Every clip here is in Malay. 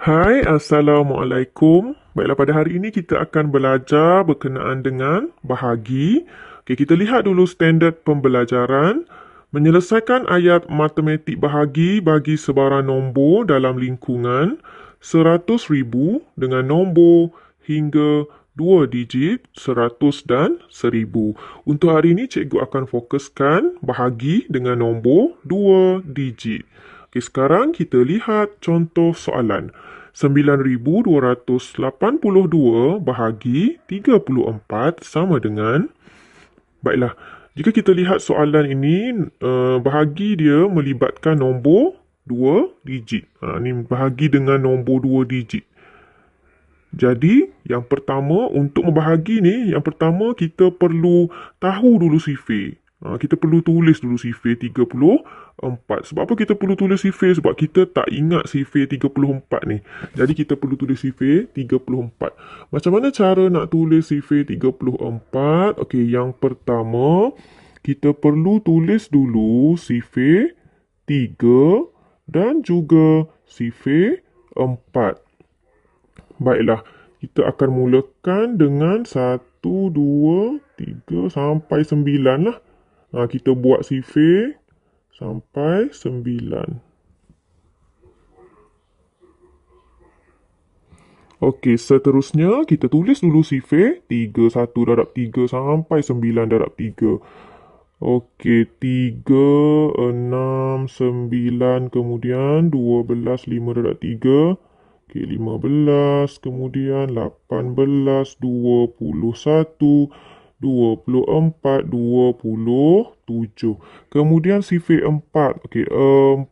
Hai, Assalamualaikum. Baiklah, pada hari ini kita akan belajar berkenaan dengan bahagi. Okey, kita lihat dulu standard pembelajaran. Menyelesaikan ayat matematik bahagi bagi sebarang nombor dalam lingkungan 100,000 dengan nombor hingga 2 digit 100 dan 1000. Untuk hari ini, cikgu akan fokuskan bahagi dengan nombor 2 digit. Okey, sekarang kita lihat contoh soalan. 9282 bahagi 34 sama dengan Baiklah, jika kita lihat soalan ini, uh, bahagi dia melibatkan nombor 2 digit. Ha, bahagi dengan nombor 2 digit. Jadi, yang pertama, untuk membahagi ni, yang pertama kita perlu tahu dulu sifir. Ha, kita perlu tulis dulu sifir 34. Sebab apa kita perlu tulis sifir? Sebab kita tak ingat sifir 34 ni. Jadi kita perlu tulis sifir 34. Macam mana cara nak tulis sifir 34? Okey, yang pertama, kita perlu tulis dulu sifir 3 dan juga sifir 4. Baiklah, kita akan mulakan dengan 1, 2, 3 sampai 9 lah. Ha, kita buat sifir sampai sembilan. Okey, seterusnya kita tulis dulu sifir tiga satu darab tiga sampai sembilan darab tiga. Okey, tiga enam sembilan kemudian dua belas lima darab tiga. Okey, lima belas kemudian lapan belas dua puluh satu. 24, 27. Kemudian sifir 4. Okey, 4,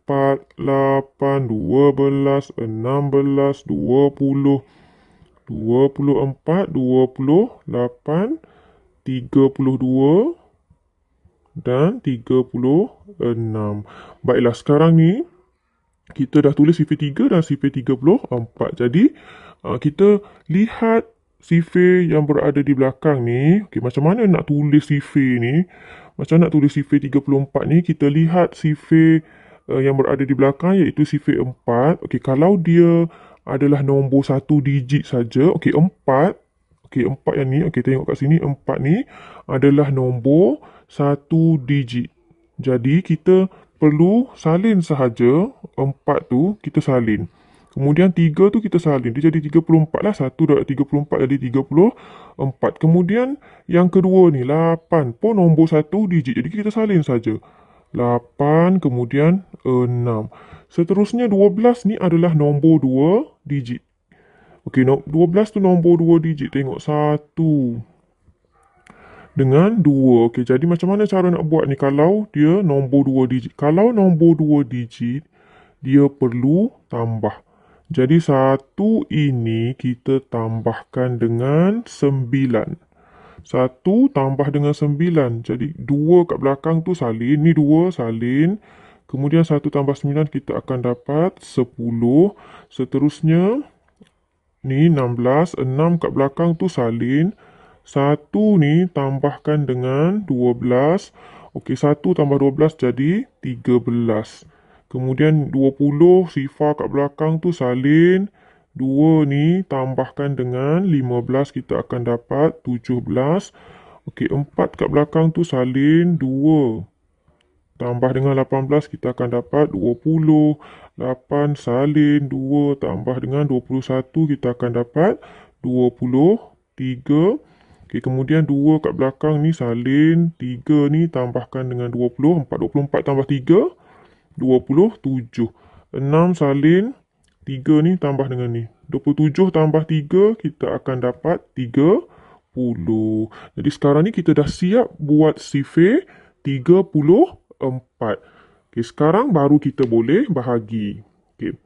8, 12, 16, 20, 24, 28, 32 dan 36. Baiklah, sekarang ni kita dah tulis sifir 3 dan sifir 34. Jadi, uh, kita lihat sifir yang berada di belakang ni, okay, macam mana nak tulis sifir ni? Macam nak tulis sifir 34 ni, kita lihat sifir uh, yang berada di belakang iaitu sifir 4. Okey, kalau dia adalah nombor satu digit saja, okey 4. Okey, 4 yang ni, okey tengok kat sini 4 ni adalah nombor satu digit. Jadi kita perlu salin sahaja 4 tu kita salin. Kemudian 3 tu kita salin. Dia jadi 34 lah. 1 darab 34 jadi 34. Kemudian yang kedua ni 8 pun nombor 1 digit. Jadi kita salin saja. 8 kemudian 6. Seterusnya 12 ni adalah nombor 2 digit. Okey, 12 tu nombor 2 digit. Tengok 1 dengan 2. Okey, jadi macam mana cara nak buat ni kalau dia nombor 2 digit? Kalau nombor 2 digit, dia perlu tambah. Jadi satu ini kita tambahkan dengan sembilan. Satu tambah dengan sembilan. Jadi dua kat belakang tu salin. Ni dua salin. Kemudian satu tambah sembilan kita akan dapat sepuluh. Seterusnya ni enam belas. Enam kat belakang tu salin. Satu ni tambahkan dengan dua belas. Okey, satu tambah dua belas jadi tiga belas. Kemudian 20 sifar kat belakang tu salin. 2 ni tambahkan dengan 15 kita akan dapat 17. Okey, 4 kat belakang tu salin 2. Tambah dengan 18 kita akan dapat 20. 8 salin 2 tambah dengan 21 kita akan dapat 23. Okey, kemudian 2 kat belakang ni salin 3 ni tambahkan dengan 20. 4, 24 tambah 3. 27. 6 salin 3 ni tambah dengan ni. 27 tambah 3 kita akan dapat 30. Jadi sekarang ni kita dah siap buat sifir 34. Okay, sekarang baru kita boleh bahagi. Okay.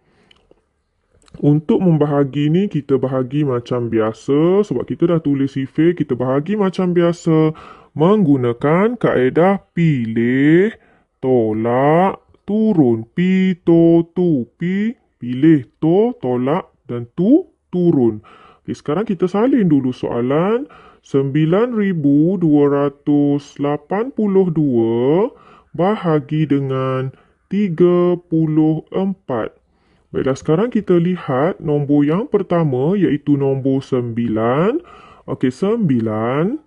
Untuk membahagi ni kita bahagi macam biasa sebab kita dah tulis sifir kita bahagi macam biasa menggunakan kaedah pilih, tolak, turun. Pi, to, tu. Pi, pilih. To, tolak. Dan tu, turun. Okay, sekarang kita salin dulu soalan. 9,282 bahagi dengan 34. Baiklah, sekarang kita lihat nombor yang pertama iaitu nombor 9. Okey, 9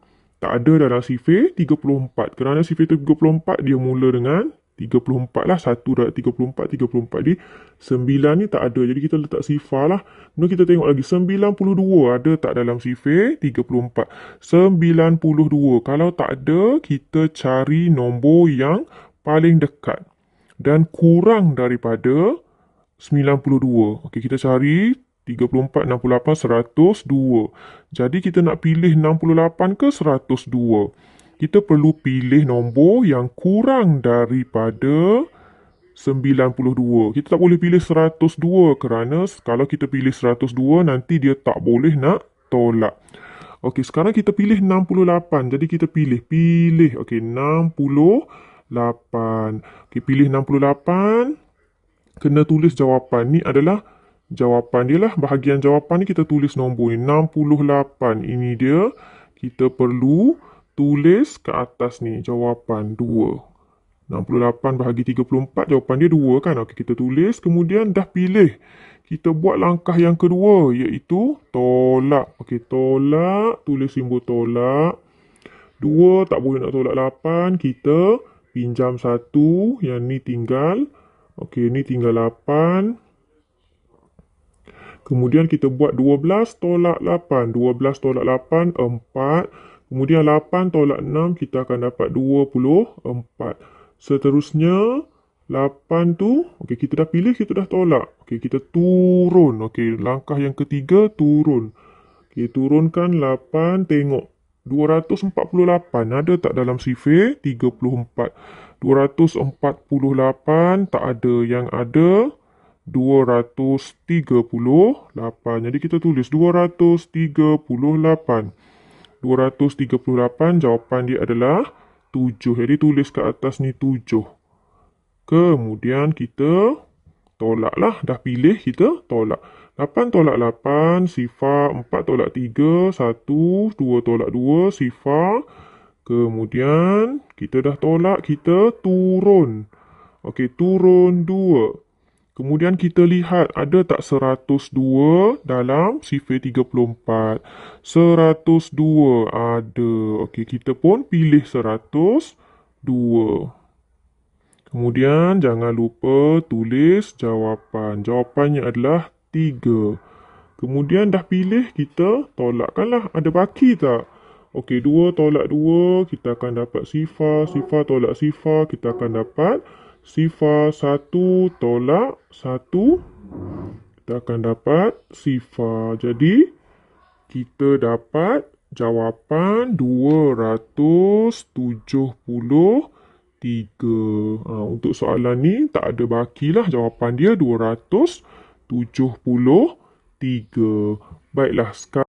tak ada dalam sifir 34. Kerana sifir 34 dia mula dengan 34 lah. 1 darab 34, 34. Jadi 9 ni tak ada. Jadi kita letak sifar lah. Kemudian kita tengok lagi. 92 ada tak dalam sifir 34. 92. Kalau tak ada, kita cari nombor yang paling dekat. Dan kurang daripada 92. Okey, kita cari 34, 68, 102. Jadi kita nak pilih 68 ke 102. Kita perlu pilih nombor yang kurang daripada 92. Kita tak boleh pilih 102 kerana kalau kita pilih 102 nanti dia tak boleh nak tolak. Okey, sekarang kita pilih 68. Jadi kita pilih, pilih. Okey, 68. Okey, pilih 68 kena tulis jawapan. Ni adalah jawapan dia lah. Bahagian jawapan ni kita tulis nombor ni. 68. Ini dia. Kita perlu tulis ke atas ni. Jawapan 2. 68 bahagi 34. Jawapan dia 2 kan. Okey, kita tulis. Kemudian dah pilih. Kita buat langkah yang kedua. Iaitu tolak. Okey, tolak. Tulis simbol tolak. 2 tak boleh nak tolak 8. Kita pinjam 1. Yang ni tinggal. Okey, ni tinggal 8. Kemudian kita buat 12 tolak 8. 12 tolak 8, 4. Kemudian 8 tolak 6, kita akan dapat 24. Seterusnya, 8 tu, okey kita dah pilih, kita dah tolak. Okey, kita turun. Okey, langkah yang ketiga, turun. Okey, turunkan 8, tengok. 248 ada tak dalam sifir 34? 248 tak ada. Yang ada 238. Jadi kita tulis 238. 238 jawapan dia adalah 7. Jadi tulis ke atas ni 7. Kemudian kita tolaklah. Dah pilih kita tolak. 8 tolak 8, sifar 4 tolak 3, 1, 2 tolak 2, sifar Kemudian kita dah tolak, kita turun. Okey, turun 2. Kemudian kita lihat ada tak 102 dalam sifir 34. 102 ada. Okey, kita pun pilih 102. Kemudian jangan lupa tulis jawapan. Jawapannya adalah 3. Kemudian dah pilih, kita tolakkanlah. Ada baki tak? Okey, 2 tolak 2, kita akan dapat sifar. Sifar tolak sifar, kita akan dapat sifar 1 tolak 1. Kita akan dapat sifar. Jadi, kita dapat jawapan 273. Ha, untuk soalan ni, tak ada bakilah jawapan dia 273. Baiklah, sekarang.